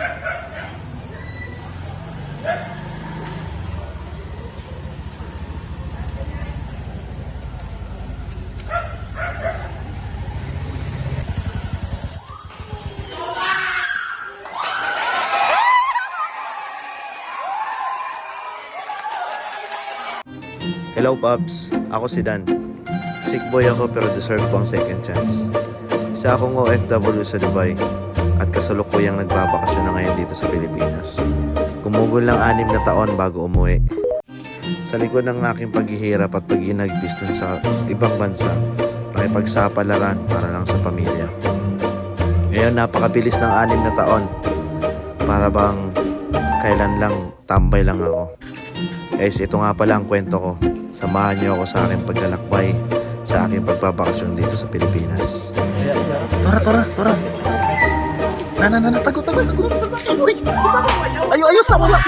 Hello Pops, ako si Dan. Sick boy ako pero deserve ko ang second chance. Isa akong OFW sa Dubai at kasalukuyang nagbabakasyon na ngayon dito sa Pilipinas. Gumugol lang anim na taon bago umuwi. Sa likod ng aking paghihirap at pag-inagpis dun sa ibang bansa, nakipagsapalaran para lang sa pamilya. Ngayon napakabilis ng anim na taon. Para bang kailan lang tambay lang ako. Guys, ito nga pala ang kwento ko. Samahan niyo ako sa aking paglalakbay sa aking pagbabakasyon dito sa Pilipinas. Tara, tara, tara. Nah, nah, nah, nah, takut, takut, takut, takut. Ayo, ayo, sama lah.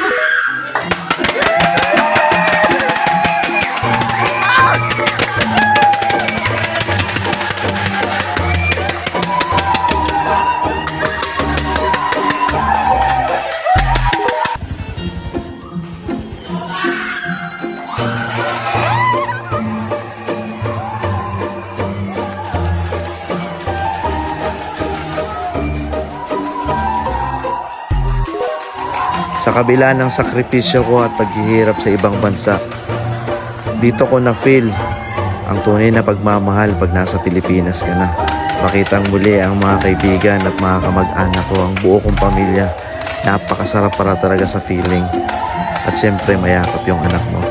Thank. Sa kabila ng sakripisyo ko at paghihirap sa ibang bansa, dito ko na-feel ang tunay na pagmamahal pag nasa Pilipinas ka na. Makitang muli ang mga kaibigan at mga kamag-anak ko, ang buo kong pamilya. Napakasarap para talaga sa feeling. At syempre, mayakap yung anak mo.